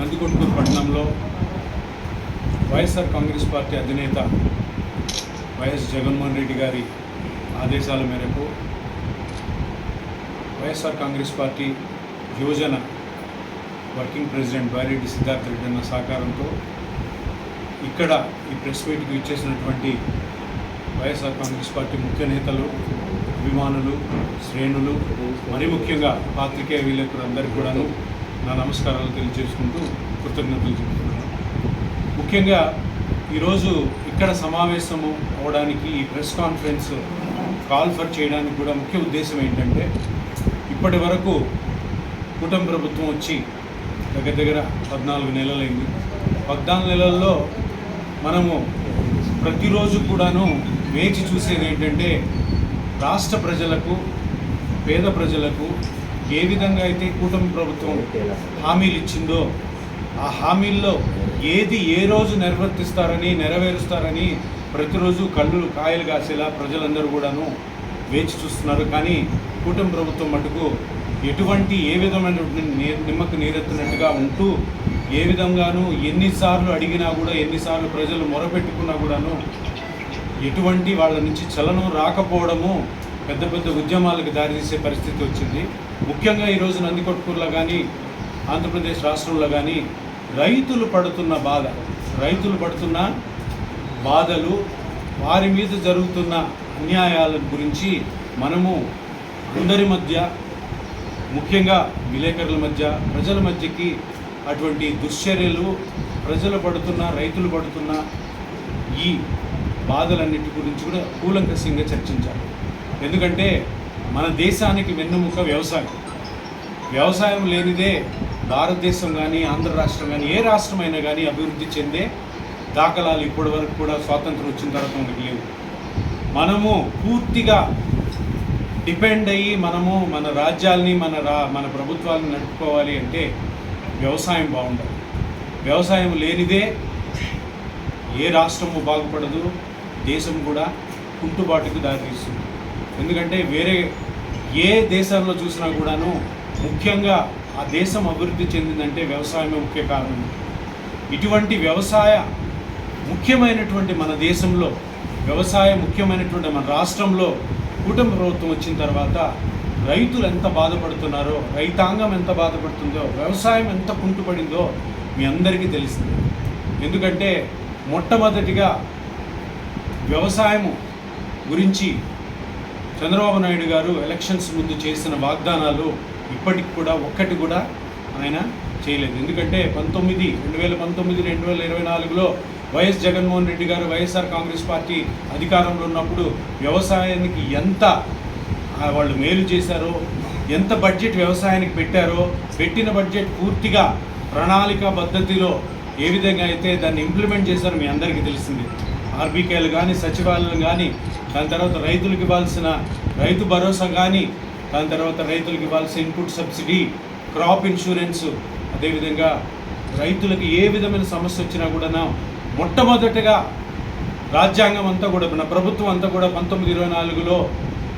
నందికొట్కూరు పట్టణంలో వైఎస్ఆర్ కాంగ్రెస్ పార్టీ అధినేత వైఎస్ జగన్మోహన్ రెడ్డి గారి ఆదేశాల మేరకు వైఎస్ఆర్ కాంగ్రెస్ పార్టీ యువజన వర్కింగ్ ప్రెసిడెంట్ బారెడ్డి సిద్ధార్థ రెడ్డి అన్న సహకారంతో ఇక్కడ ఈ ప్రెస్ మీట్కి ఇచ్చేసినటువంటి వైఎస్ఆర్ కాంగ్రెస్ పార్టీ ముఖ్య నేతలు అభిమానులు శ్రేణులు మరి ముఖ్యంగా పాత్రికేయ విలేకరులందరికీ కూడాను నా నమస్కారాలు తెలియజేసుకుంటూ కృతజ్ఞతలు చెబుతున్నాను. ముఖ్యంగా ఈరోజు ఇక్కడ సమావేశము అవడానికి ఈ ప్రెస్ కాన్ఫరెన్స్ కాల్ఫర్ చేయడానికి కూడా ముఖ్య ఉద్దేశం ఏంటంటే ఇప్పటి వరకు కుటుంబ ప్రభుత్వం వచ్చి దగ్గర దగ్గర పద్నాలుగు నెలలైంది. పద్నాలుగు నెలల్లో మనము ప్రతిరోజు కూడాను వేచి చూసేది ఏంటంటే రాష్ట్ర ప్రజలకు పేద ప్రజలకు ఏ విధంగా అయితే కూటమి ప్రభుత్వం హామీలు ఇచ్చిందో ఆ హామీల్లో ఏది ఏ రోజు నిర్వర్తిస్తారని నెరవేరుస్తారని ప్రతిరోజు కళ్ళు కాయలు కాసేలా ప్రజలందరూ కూడాను వేచి చూస్తున్నారు. కానీ కూటమి ప్రభుత్వం మటుకు ఎటువంటి ఏ విధమైనటువంటి నిమ్మకు నీరెత్తినట్టుగా ఉంటూ ఏ విధంగానూ ఎన్నిసార్లు అడిగినా కూడా ఎన్నిసార్లు ప్రజలు మొరపెట్టుకున్నా కూడాను ఎటువంటి వాళ్ళ నుంచి చలనం రాకపోవడము పెద్ద పెద్ద ఉద్యమాలకు దారితీసే పరిస్థితి వచ్చింది. ముఖ్యంగా ఈరోజు నందికొట్కూరులో కానీ ఆంధ్రప్రదేశ్ రాష్ట్రంలో కానీ రైతులు పడుతున్న బాధ. రైతులు పడుతున్న బాధలు వారి మీద జరుగుతున్న అన్యాయాల గురించి మనము అందరి మధ్య ముఖ్యంగా విలేకరుల మధ్య ప్రజల మధ్యకి అటువంటి దుశ్చర్యలు ప్రజలు పడుతున్న రైతులు పడుతున్న ఈ బాధలన్నిటి గురించి కూడా కూలంకషంగా చర్చించాలి. ఎందుకంటే మన దేశానికి వెన్నుముక వ్యవసాయం. వ్యవసాయం లేనిదే భారతదేశం కానీ ఆంధ్ర రాష్ట్రం కానీ ఏ రాష్ట్రమైనా కానీ అభివృద్ధి చెందే దాఖలాలు ఇప్పటి వరకు కూడా స్వాతంత్రం వచ్చిన తర్వాత మనకి లేవు. మనము పూర్తిగా డిపెండ్ అయ్యి మనము మన రాజ్యాల్ని మన రా మన ప్రభుత్వాలను నడుపుకోవాలి అంటే వ్యవసాయం బాగుండాలి. వ్యవసాయం లేనిదే ఏ రాష్ట్రము బాగుపడదు దేశం కూడా కుంటుబాటుకు దారితీస్తుంది. ఎందుకంటే వేరే ఏ దేశంలో చూసినా కూడాను ముఖ్యంగా ఆ దేశం అభివృద్ధి చెందిందంటే వ్యవసాయమే ముఖ్య కారణం. ఇటువంటి వ్యవసాయ ముఖ్యమైనటువంటి మన దేశంలో వ్యవసాయ ముఖ్యమైనటువంటి మన రాష్ట్రంలో కూటమి ప్రభుత్వం వచ్చిన తర్వాత రైతులు ఎంత బాధపడుతున్నారో రైతాంగం ఎంత బాధపడుతుందో వ్యవసాయం ఎంత కుంటుపడిందో మీ అందరికీ తెలిసింది. ఎందుకంటే మొట్టమొదటిగా వ్యవసాయము గురించి చంద్రబాబు నాయుడు గారు ఎలక్షన్స్ ముందు చేసిన వాగ్దానాలు ఇప్పటికి కూడా ఒక్కటి కూడా ఆయన చేయలేదు. ఎందుకంటే పంతొమ్మిది రెండు వేల పంతొమ్మిది రెండు వేల ఇరవై నాలుగులో వైఎస్ జగన్మోహన్ రెడ్డి గారు వైఎస్ఆర్ కాంగ్రెస్ పార్టీ అధికారంలో ఉన్నప్పుడు వ్యవసాయానికి ఎంత వాళ్ళు మేలు చేశారో ఎంత బడ్జెట్ వ్యవసాయానికి పెట్టారో పెట్టిన బడ్జెట్ పూర్తిగా ప్రణాళిక పద్ధతిలో ఏ విధంగా అయితే దాన్ని ఇంప్లిమెంట్ చేశారో మీ అందరికీ తెలిసింది. ఆర్బీకేలు కానీ సచివాలయం కానీ దాని తర్వాత రైతులకు ఇవ్వాల్సిన రైతు భరోసా కానీ దాని తర్వాత రైతులకు ఇవ్వాల్సిన ఇన్పుట్ సబ్సిడీ క్రాప్ ఇన్సూరెన్స్ అదేవిధంగా రైతులకు ఏ విధమైన సమస్య వచ్చినా కూడా మొట్టమొదటగా రాజ్యాంగం అంతా కూడా మన ప్రభుత్వం అంతా కూడా పంతొమ్మిది ఇరవై నాలుగులో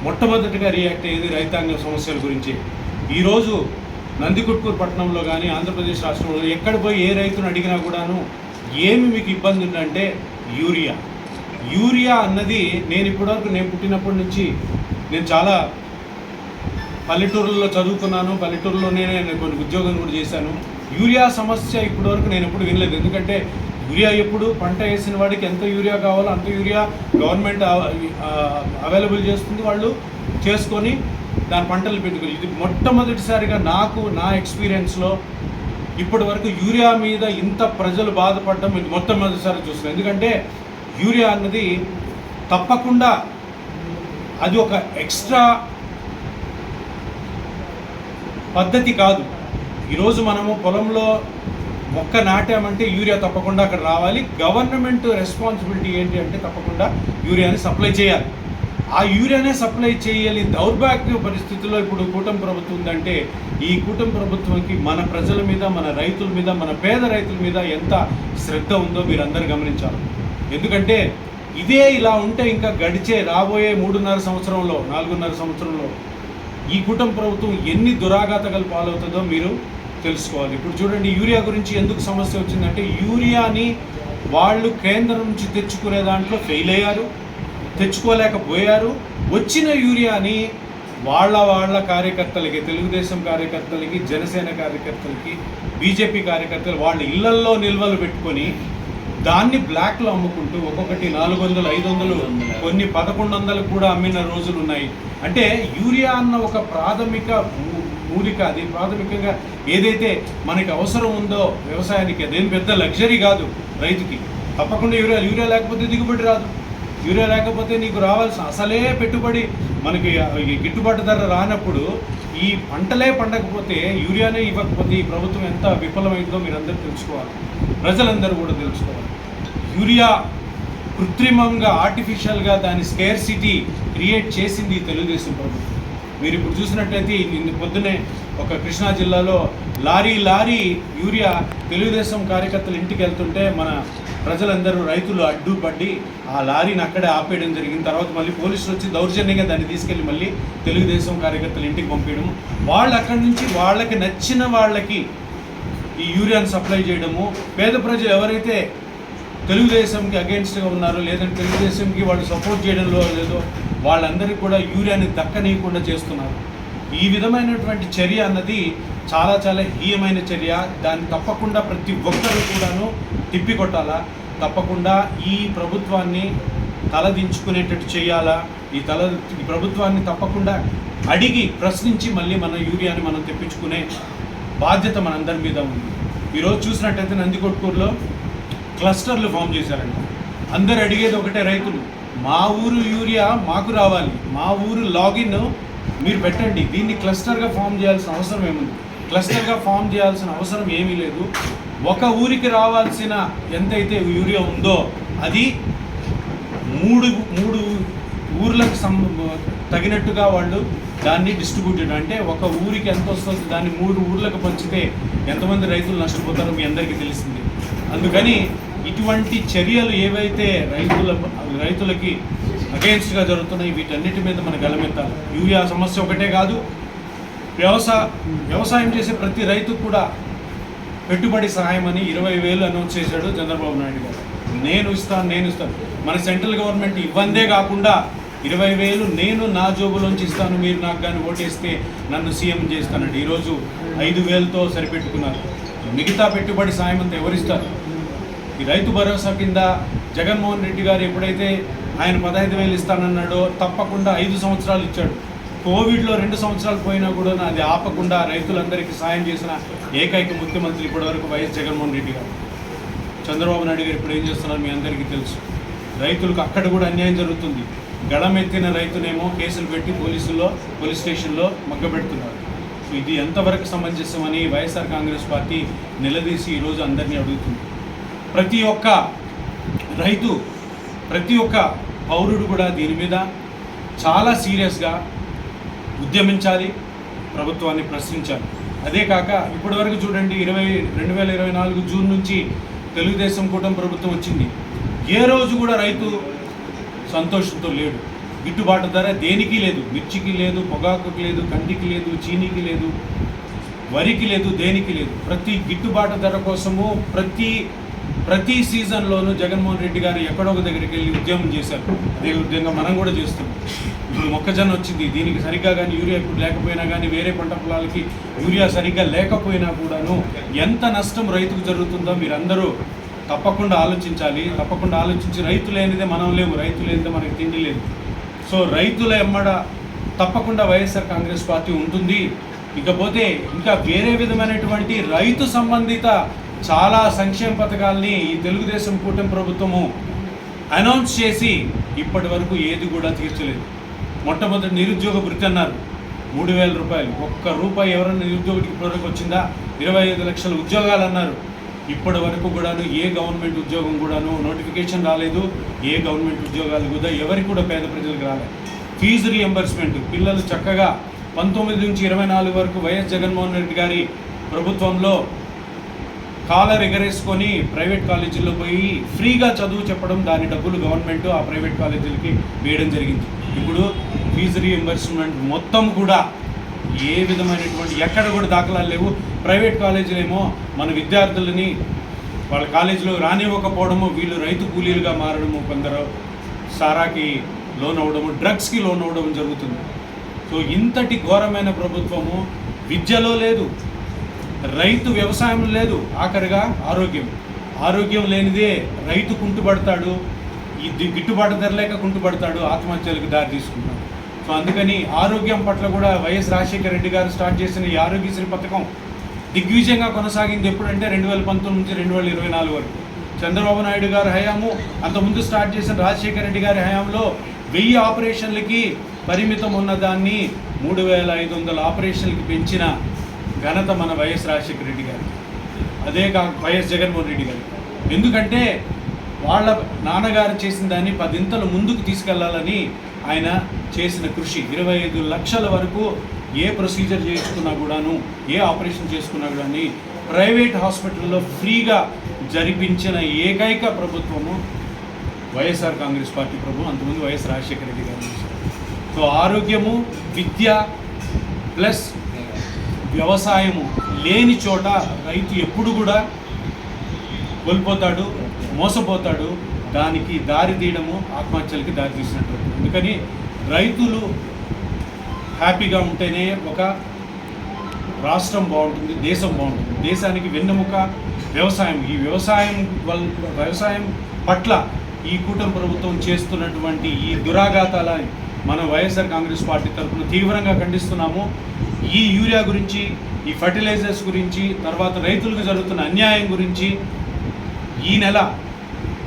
మొట్టమొదటిగా రియాక్ట్ అయ్యేది రైతాంగ సమస్యల గురించి. ఈరోజు నందికొట్కూరు పట్టణంలో కానీ ఆంధ్రప్రదేశ్ రాష్ట్రంలో ఎక్కడ పోయి ఏ రైతును అడిగినా కూడాను ఏమి మీకు ఇబ్బంది ఉందంటే యూరియా. యూరియా అన్నది నేను ఇప్పటివరకు నేను పుట్టినప్పటి నుంచి నేను చాలా పల్లెటూరులో చదువుకున్నాను పల్లెటూరులోనే నేను కొన్ని ఉద్యోగం కూడా చేశాను. యూరియా సమస్య ఇప్పటివరకు నేను ఎప్పుడు వినలేదు. ఎందుకంటే యూరియా ఎప్పుడు పంట వేసిన వాడికి ఎంత యూరియా కావాలో అంత యూరియా గవర్నమెంట్ అవైలబుల్ చేస్తుంది వాళ్ళు చేసుకొని దాని పంటలు పెట్టుకుని. ఇది మొట్టమొదటిసారిగా నాకు నా ఎక్స్పీరియన్స్లో ఇప్పటి వరకు యూరియా మీద ఇంత ప్రజలు బాధపడడం ఇది మొట్టమొదటిసారి చూస్తున్నాను. ఎందుకంటే యూరియా అన్నది తప్పకుండా అది ఒక ఎక్స్ట్రా పద్ధతి కాదు. ఈరోజు మనము పొలంలో మొక్క నాటామంటే యూరియా తప్పకుండా అక్కడ రావాలి. గవర్నమెంట్ రెస్పాన్సిబిలిటీ ఏంటి అంటే తప్పకుండా యూరియాని సప్లై చేయాలి. ఆ యూరియానే సప్లై చేయాలి దౌర్భాగ్య పరిస్థితుల్లో ఇప్పుడు కూటమి ప్రభుత్వం ఉందంటే ఈ కూటమి ప్రభుత్వంకి మన ప్రజల మీద మన రైతుల మీద మన పేద రైతుల మీద ఎంత శ్రద్ధ ఉందో మీరు అందరు గమనించాలి. ఎందుకంటే ఇదే ఇలా ఉంటే ఇంకా గడిచే రాబోయే మూడున్నర సంవత్సరంలో నాలుగున్నర సంవత్సరంలో ఈ కూటమి ప్రభుత్వం ఎన్ని దురాఘాతకాలు పాలవుతుందో మీరు తెలుసుకోవాలి. ఇప్పుడు చూడండి యూరియా గురించి ఎందుకు సమస్య వచ్చిందంటే యూరియాని వాళ్ళు కేంద్రం నుంచి తెచ్చుకునే దాంట్లో ఫెయిల్ అయ్యారు తెచ్చుకోలేకపోయారు. వచ్చిన యూరియాని వాళ్ళ వాళ్ళ కార్యకర్తలకి తెలుగుదేశం కార్యకర్తలకి జనసేన కార్యకర్తలకి బీజేపీ కార్యకర్తలు వాళ్ళ ఇళ్ళల్లో నిల్వలు పెట్టుకొని దాన్ని బ్లాక్లో అమ్ముకుంటూ ఒక్కొక్కటి నాలుగు వందలు ఐదు వందలు కొన్ని పదకొండు వందలు కూడా అమ్మిన రోజులు ఉన్నాయి అంటే యూరియా అన్న ఒక ప్రాథమిక మూ- మూలిక అది ప్రాథమికంగా ఏదైతే మనకి అవసరం ఉందో వ్యవసాయానికి అదేం పెద్ద లగ్జరీ కాదు రైతుకి. తప్పకుండా యూరియా యూరియా లేకపోతే దిగుబడి రాదు. యూరియా లేకపోతే నీకు రావాల్సిన అసలే పెట్టుబడి మనకి గిట్టుబాటు ధర రానప్పుడు ఈ పంటలే పండకపోతే యూరియానే ఇవ్వకపోతే ఈ ప్రభుత్వం ఎంత విఫలమైందో మీరందరూ తెలుసుకోవాలి. ప్రజలందరూ కూడా తెలుసుకోవాలి. యూరియా కృత్రిమంగా ఆర్టిఫిషియల్గా దాని స్కేర్ సిటీ క్రియేట్ చేసింది తెలుగుదేశం ప్రభుత్వం. మీరు ఇప్పుడు చూసినట్టయితే నిన్న పొద్దునే ఒక కృష్ణా జిల్లాలో లారీ లారీ యూరియా తెలుగుదేశం కార్యకర్తలు ఇంటికి వెళ్తుంటే మన ప్రజలందరూ రైతులు అడ్డుపడి ఆ లారీని అక్కడే ఆపేయడం జరిగింది. తర్వాత మళ్ళీ పోలీసులు వచ్చి దౌర్జన్యంగా దాన్ని తీసుకెళ్ళి మళ్ళీ తెలుగుదేశం కార్యకర్తలు ఇంటికి పంపించడం వాళ్ళు అక్కడి నుంచి వాళ్ళకి నచ్చిన వాళ్ళకి ఈ యూరియాను సప్లై చేయడము. పేద ప్రజలు ఎవరైతే తెలుగుదేశంకి అగేన్స్ట్గా ఉన్నారో లేదంటే తెలుగుదేశంకి వాళ్ళు సపోర్ట్ చేయడంలో లేదో వాళ్ళందరికీ కూడా యూరియాని దక్కనీయకుండా చేస్తున్నారు. ఈ విధమైనటువంటి చర్య అన్నది చాలా చాలా హీయమైన చర్య. దాన్ని తప్పకుండా ప్రతి ఒక్కరూ కూడాను తిప్పికొట్టాలా? తప్పకుండా ఈ ప్రభుత్వాన్ని తలదించుకునేటట్టు చేయాలా? ఈ తల ఈ ప్రభుత్వాన్ని తప్పకుండా అడిగి ప్రశ్నించి మళ్ళీ మన యూరియాని మనం తెప్పించుకునే బాధ్యత మనందరి మీద ఉంది. ఈరోజు చూసినట్టయితే నందికొట్కూరులో క్లస్టర్లు ఫామ్ చేశారండి అందరు అడిగేది ఒకటే రైతులు మా ఊరు యూరియా మాకు రావాలి. మా ఊరు లాగిన్ మీరు పెట్టండి. దీన్ని క్లస్టర్గా ఫామ్ చేయాల్సిన అవసరం ఏముంది? క్లస్టర్గా ఫామ్ చేయాల్సిన అవసరం ఏమీ లేదు. ఒక ఊరికి రావాల్సిన ఎంతైతే యూరియా ఉందో అది మూడు మూడు ఊర్లకు సం తగినట్టుగా వాళ్ళు దాన్ని డిస్ట్రిబ్యూటెడ్ అంటే ఒక ఊరికి ఎంత వస్తుంది దాన్ని మూడు ఊర్లకు పంచితే ఎంతమంది రైతులు నష్టపోతారో మీ అందరికీ తెలిసింది. అందుకని ఇటువంటి చర్యలు ఏవైతే రైతుల రైతులకి అగెయిన్స్ట్గా జరుగుతున్నాయి వీటన్నిటి మీద మన గలమెత్తాలి యూరియా సమస్య ఒకటే కాదు వ్యవసాయ వ్యవసాయం చేసే ప్రతి రైతుకు కూడా పెట్టుబడి సహాయం అని ఇరవై వేలు అనౌన్స్ చేశాడు చంద్రబాబు నాయుడు గారు. నేను ఇస్తాను నేను ఇస్తాను. మన సెంట్రల్ గవర్నమెంట్ ఇవ్వందే కాకుండా ఇరవై వేలు నేను నా జోబులోంచి ఇస్తాను మీరు నాకు కానీ ఓటేస్తే నన్ను సీఎం చేస్తానండి. ఈరోజు ఐదు వేలతో సరిపెట్టుకున్నారు. మిగతా పెట్టుబడి సాయం అంతా ఎవరిస్తారు? ఈ రైతు భరోసా కింద జగన్మోహన్ రెడ్డి గారు ఎప్పుడైతే ఆయన పదహైదు వేలు ఇస్తానన్నాడు తప్పకుండా ఐదు సంవత్సరాలు ఇచ్చాడు. కోవిడ్లో రెండు సంవత్సరాలు పోయినా కూడా అది ఆపకుండా రైతులందరికీ సాయం చేసిన ఏకైక ముఖ్యమంత్రి ఇప్పటివరకు వైఎస్ జగన్మోహన్ రెడ్డి గారు. చంద్రబాబు నాయుడు గారు ఇప్పుడు ఏం చేస్తున్నారు మీ అందరికీ తెలుసు. రైతులకు అక్కడ కూడా అన్యాయం జరుగుతుంది. గడమెత్తిన రైతునేమో కేసులు పెట్టి పోలీసుల్లో పోలీస్ స్టేషన్లో మగ్గబెడుతున్నారు ఇది ఎంతవరకు సమంజసమని వైఎస్ఆర్ కాంగ్రెస్ పార్టీ నిలదీసి ఈరోజు అందరినీ అడుగుతుంది. ప్రతి ఒక్క రైతు ప్రతి ఒక్క పౌరుడు కూడా దీని మీద చాలా సీరియస్గా ఉద్యమించాలి ప్రభుత్వాన్ని ప్రశ్నించాలి. అదే కాక ఇప్పటివరకు చూడండి ఇరవై రెండు వేల ఇరవై నాలుగు జూన్ నుంచి తెలుగుదేశం కూటమి ప్రభుత్వం వచ్చింది. ఏ రోజు కూడా రైతు సంతోషంతో లేడు. గిట్టుబాటు ధర దేనికి లేదు? మిర్చికి లేదు పొగాకుకి లేదు కంటికి లేదు చీనీకి లేదు వరికి లేదు దేనికి లేదు. ప్రతి గిట్టుబాటు ధర కోసము ప్రతి ప్రతి సీజన్లోనూ జగన్మోహన్ రెడ్డి గారు ఎక్కడో ఒక దగ్గరికి వెళ్ళి ఉద్యమం చేశారు. అదే విధంగా మనం కూడా చేస్తున్నాం. ఇప్పుడు మొక్కజొన్న వచ్చింది దీనికి సరిగ్గా కానీ యూరియా లేకపోయినా కానీ వేరే పంట పొలాలకి యూరియా సరిగ్గా లేకపోయినా కూడాను ఎంత నష్టం రైతుకు జరుగుతుందో మీరందరూ తప్పకుండా ఆలోచించాలి. తప్పకుండా ఆలోచించి రైతు లేనిదే మనం లేవు రైతు లేనిదే మనకి తిండి లేదు. సో రైతుల ఎమ్మడ తప్పకుండా వైఎస్ఆర్ కాంగ్రెస్ పార్టీ ఉంటుంది. ఇకపోతే ఇంకా వేరే విధమైనటువంటి రైతు సంబంధిత చాలా సంక్షేమ పథకాల్ని ఈ తెలుగుదేశం కూటమి ప్రభుత్వము అనౌన్స్ చేసి ఇప్పటి వరకు ఏది కూడా తీర్చలేదు. మొట్టమొదటి నిరుద్యోగ వృత్తి అన్నారు. మూడు వేల రూపాయలు. ఒక్క రూపాయి ఎవరైనా నిరుద్యోగికి ఇప్పటివరకు వచ్చిందా? ఇరవై ఐదు లక్షల ఉద్యోగాలు అన్నారు. ఇప్పటి వరకు కూడాను ఏ గవర్నమెంట్ ఉద్యోగం కూడాను నోటిఫికేషన్ రాలేదు. ఏ గవర్నమెంట్ ఉద్యోగాలు కూడా ఎవరికి కూడా పేద ప్రజలకు రాలేదు ఫీజు రియంబర్స్మెంట్. పిల్లలు చక్కగా పంతొమ్మిది నుంచి ఇరవై నాలుగు వరకు వైఎస్ జగన్మోహన్ రెడ్డి గారి ప్రభుత్వంలో కాలర్ ఎగరేసుకొని ప్రైవేట్ కాలేజీల్లో పోయి ఫ్రీగా చదువు చెప్పడం దాని డబ్బులు గవర్నమెంట్ ఆ ప్రైవేట్ కాలేజీలకి వేయడం జరిగింది. ఇప్పుడు ఫీజు రీఎంబర్స్మెంట్ మొత్తం కూడా ఏ విధమైనటువంటి ఎక్కడ కూడా దాఖలాలు లేవు. ప్రైవేట్ కాలేజీలేమో మన విద్యార్థులని వాళ్ళ కాలేజీలో రానివ్వకపోవడము వీళ్ళు రైతు కూలీలుగా మారడము కొందరు సారాకి లోన్ అవ్వడము డ్రగ్స్కి లోన్ అవ్వడం జరుగుతుంది. సో ఇంతటి ఘోరమైన ప్రభుత్వము విద్యలో లేదు. రైతు వ్యవసాయం లేదు ఆఖరిగా ఆరోగ్యం. ఆరోగ్యం లేనిదే రైతు కుంటుపడతాడు ఈ గిట్టుబాటు ధర లేక కుంటుపడతాడు ఆత్మహత్యలకు దారి తీసుకుంటాడు. సో అందుకని ఆరోగ్యం పట్ల కూడా వైఎస్ రాజశేఖర రెడ్డి గారు స్టార్ట్ చేసిన ఈ ఆరోగ్యశ్రీ పథకం దిగ్విజయంగా కొనసాగింది ఎప్పుడంటే రెండు వేల పంతొమ్మిది నుంచి రెండు వేల ఇరవై నాలుగు వరకు. చంద్రబాబు నాయుడు గారి హయాము అంతకుముందు స్టార్ట్ చేసిన రాజశేఖర రెడ్డి గారి హయాంలో వెయ్యి ఆపరేషన్లకి పరిమితం ఉన్న దాన్ని మూడు వేల ఐదు వందల ఆపరేషన్లకి పెంచిన ఘనత మన వైఎస్ రాజశేఖర రెడ్డి గారికి అదే కా వైఎస్ జగన్మోహన్ రెడ్డి గారు. ఎందుకంటే వాళ్ళ నాన్నగారు చేసిన దాన్ని పదింతలు ముందుకు తీసుకెళ్ళాలని ఆయన చేసిన కృషి. ఇరవై ఐదు లక్షల వరకు ఏ ప్రొసీజర్ చేసుకున్నా కూడాను ఏ ఆపరేషన్ చేసుకున్నా కూడాని ప్రైవేట్ హాస్పిటల్లో ఫ్రీగా జరిపించిన ఏకైక ప్రభుత్వము వైఎస్ఆర్ కాంగ్రెస్ పార్టీ ప్రభు అంతకుముందు వైఎస్ రాజశేఖర రెడ్డి గారు సో ఆరోగ్యము విద్య ప్లస్ వ్యవసాయము లేని చోట రైతు ఎప్పుడు కూడా కోల్పోతాడు మోసపోతాడు. దానికి దారి తీయడము ఆత్మహత్యలకి దారి తీసినట్టు అందుకని రైతులు హ్యాపీగా ఉంటేనే ఒక రాష్ట్రం బాగుంటుంది దేశం బాగుంటుంది. దేశానికి వెన్నెముక వ్యవసాయం. ఈ వ్యవసాయం వల్ల వ్యవసాయం పట్ల ఈ కూటమి ప్రభుత్వం చేస్తున్నటువంటి ఈ దురాఘాతాలని మనం వైఎస్ఆర్ కాంగ్రెస్ పార్టీ తరఫున తీవ్రంగా ఖండిస్తున్నాము. ఈ యూరియా గురించి ఈ ఫర్టిలైజర్స్ గురించి తర్వాత రైతులకు జరుగుతున్న అన్యాయం గురించి ఈ నెల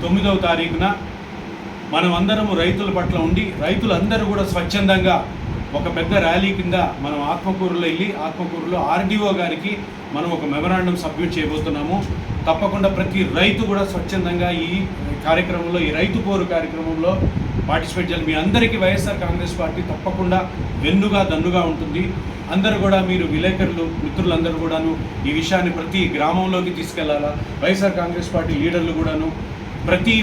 తొమ్మిదవ తారీఖున మనం అందరము రైతుల పట్ల ఉండి రైతులందరూ కూడా స్వచ్ఛందంగా ఒక పెద్ద ర్యాలీ కింద మనం ఆత్మకూరులో వెళ్ళి ఆత్మకూరులో ఆర్డీఓ గారికి మనం ఒక మెమరాండం సబ్మిట్ చేయబోతున్నాము. తప్పకుండా ప్రతి రైతు కూడా స్వచ్ఛందంగా ఈ కార్యక్రమంలో ఈ రైతు పోరు కార్యక్రమంలో పార్టిసిపేట్ చేయాలి. మీ అందరికీ వైఎస్ఆర్ కాంగ్రెస్ పార్టీ తప్పకుండా వెన్నుగా దన్నుగా ఉంటుంది. అందరూ కూడా మీరు విలేకరులు మిత్రులందరూ కూడాను ఈ విషయాన్ని ప్రతి గ్రామంలోకి తీసుకెళ్ళాలా? వైఎస్ఆర్ కాంగ్రెస్ పార్టీ లీడర్లు కూడాను ప్రతి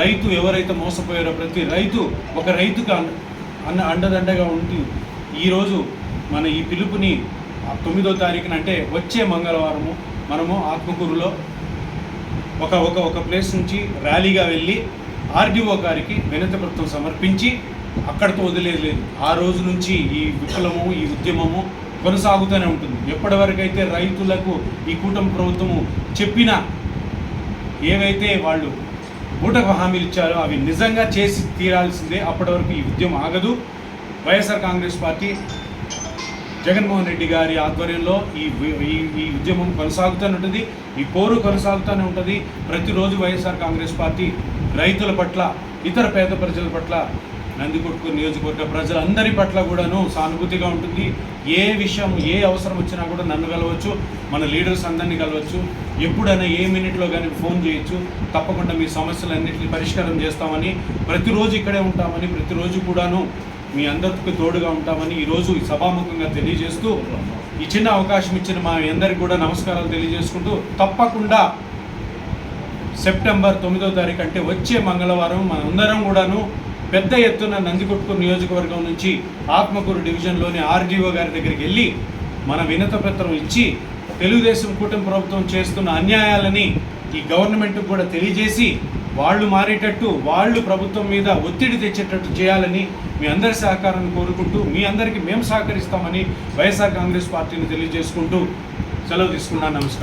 రైతు ఎవరైతే మోసపోయారో ప్రతి రైతు ఒక రైతుకు అన్న అండదండగా ఉంటూ ఈరోజు మన ఈ పిలుపుని తొమ్మిదో తారీఖున అంటే వచ్చే మంగళవారము మనము ఆత్మకూరులో ఒక ఒక ఒక ప్లేస్ నుంచి ర్యాలీగా వెళ్ళి ఆర్డీఓ గారికి వినతి పత్రం సమర్పించి అక్కడితో వదిలేదు ఆ రోజు నుంచి ఈ విప్లవము ఈ ఉద్యమము కొనసాగుతూనే ఉంటుంది. ఎప్పటివరకైతే రైతులకు ఈ కూటమి ప్రభుత్వము చెప్పిన ఏవైతే వాళ్ళు బూటకు హామీలు ఇచ్చారో అవి నిజంగా చేసి తీరాల్సిందే. అప్పటి వరకు ఈ ఉద్యమం ఆగదు. వైఎస్ఆర్ కాంగ్రెస్ పార్టీ జగన్మోహన్ రెడ్డి గారి ఆధ్వర్యంలో ఈ ఈ ఈ ఉద్యమం కొనసాగుతూనే ఉంటుంది. ఈ పోరు కొనసాగుతూనే ఉంటుంది. ప్రతిరోజు వైఎస్ఆర్ కాంగ్రెస్ పార్టీ రైతుల పట్ల ఇతర పేద ప్రజల పట్ల నందికొట్కు నియోజకవర్గ ప్రజలందరి పట్ల కూడాను సానుభూతిగా ఉంటుంది. ఏ విషయం ఏ అవసరం వచ్చినా కూడా నన్ను కలవచ్చు మన లీడర్స్ అందరినీ కలవచ్చు. ఎప్పుడైనా ఏ మినిట్లో కానీ ఫోన్ చేయొచ్చు. తప్పకుండా మీ సమస్యలన్నింటినీ పరిష్కారం చేస్తామని ప్రతిరోజు ఇక్కడే ఉంటామని ప్రతిరోజు కూడాను మీ అందరికి తోడుగా ఉంటామని ఈరోజు ఈ సభాముఖంగా తెలియజేస్తూ ఈ చిన్న అవకాశం ఇచ్చిన మా అందరికి కూడా నమస్కారాలు తెలియజేసుకుంటూ తప్పకుండా సెప్టెంబర్ తొమ్మిదో తారీఖు అంటే వచ్చే మంగళవారం మనందరం కూడాను పెద్ద ఎత్తున నందికొట్కూరు నియోజకవర్గం నుంచి ఆత్మకూరు డివిజన్లోని ఆర్డీఓ గారి దగ్గరికి వెళ్ళి మన వినత పత్రం ఇచ్చి తెలుగుదేశం కూటమి ప్రభుత్వం చేస్తున్న అన్యాయాలని ఈ గవర్నమెంట్కి కూడా తెలియజేసి వాళ్ళు మారేటట్టు వాళ్ళు ప్రభుత్వం మీద ఒత్తిడి తెచ్చేటట్టు చేయాలని మీ అందరి సహకారాన్ని కోరుకుంటూ మీ అందరికీ మేము సహకరిస్తామని వైఎస్ఆర్ కాంగ్రెస్ పార్టీని తెలియజేసుకుంటూ సెలవు తీసుకున్నాను. నమస్కారం.